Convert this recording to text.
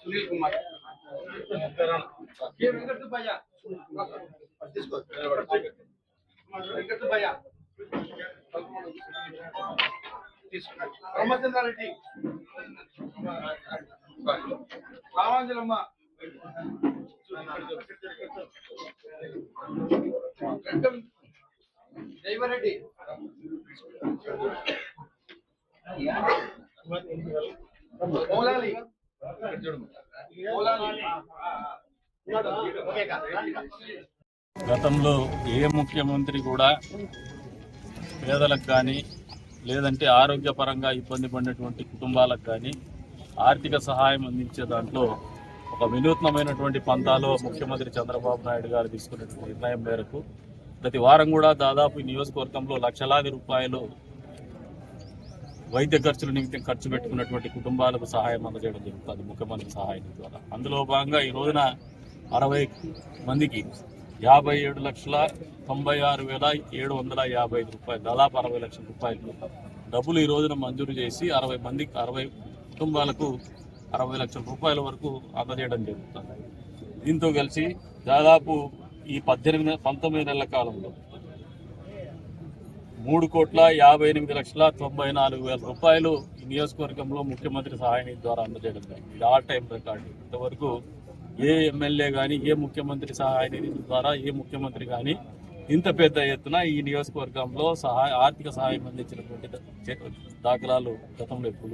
సునీల్ కుమార్ ఏ వెంకట తీసుకో వెంకట రామచంద్రారెడ్డి రామాంజలమ్మ జైవరెడ్డి మౌలాలి గతంలో ఏ ముఖ్యమంత్రి కూడా పేదలకు కానీ లేదంటే ఆరోగ్యపరంగా ఇబ్బంది పడినటువంటి కుటుంబాలకు కానీ ఆర్థిక సహాయం అందించే దాంట్లో ఒక వినూత్నమైనటువంటి పంతాలో ముఖ్యమంత్రి చంద్రబాబు నాయుడు గారు తీసుకున్నటువంటి నిర్ణయం మేరకు ప్రతి వారం కూడా దాదాపు నియోజకవర్గంలో లక్షలాది రూపాయలు వైద్య ఖర్చుల నిమిత్తం ఖర్చు పెట్టుకున్నటువంటి కుటుంబాలకు సహాయం అందజేయడం జరుగుతుంది ముఖ్యమంత్రి సహాయం ద్వారా. అందులో భాగంగా ఈ రోజున అరవై మందికి యాభై ఏడు లక్షల తొంభై ఆరు వేల ఏడు వందల యాభై ఐదు రూపాయలు దాదాపు అరవై లక్షల రూపాయలు డబ్బులు ఈ రోజున మంజూరు చేసి అరవై మందికి అరవై కుటుంబాలకు అరవై లక్షల రూపాయల వరకు అందజేయడం జరుగుతుంది. దీంతో కలిసి దాదాపు ఈ పద్దెనిమిది పంతొమ్మిది నెలల కాలంలో మూడు కోట్ల యాభై ఎనిమిది లక్షల తొంభై నాలుగు వేల రూపాయలు ఈ నియోజకవర్గంలో ముఖ్యమంత్రి సహాయ నిధి ద్వారా అందజేయడం జరిగింది. ఇది ఆల్ టైం రికార్డు. ఇంతవరకు ఏ ఎమ్మెల్యే కానీ ఏ ముఖ్యమంత్రి సహాయ నిధి ద్వారా ఏ ముఖ్యమంత్రి కానీ ఇంత పెద్ద ఎత్తున ఈ నియోజకవర్గంలో సహాయ ఆర్థిక సహాయం అందించినటువంటి దాఖలాలు గతంలో ఎప్పుడు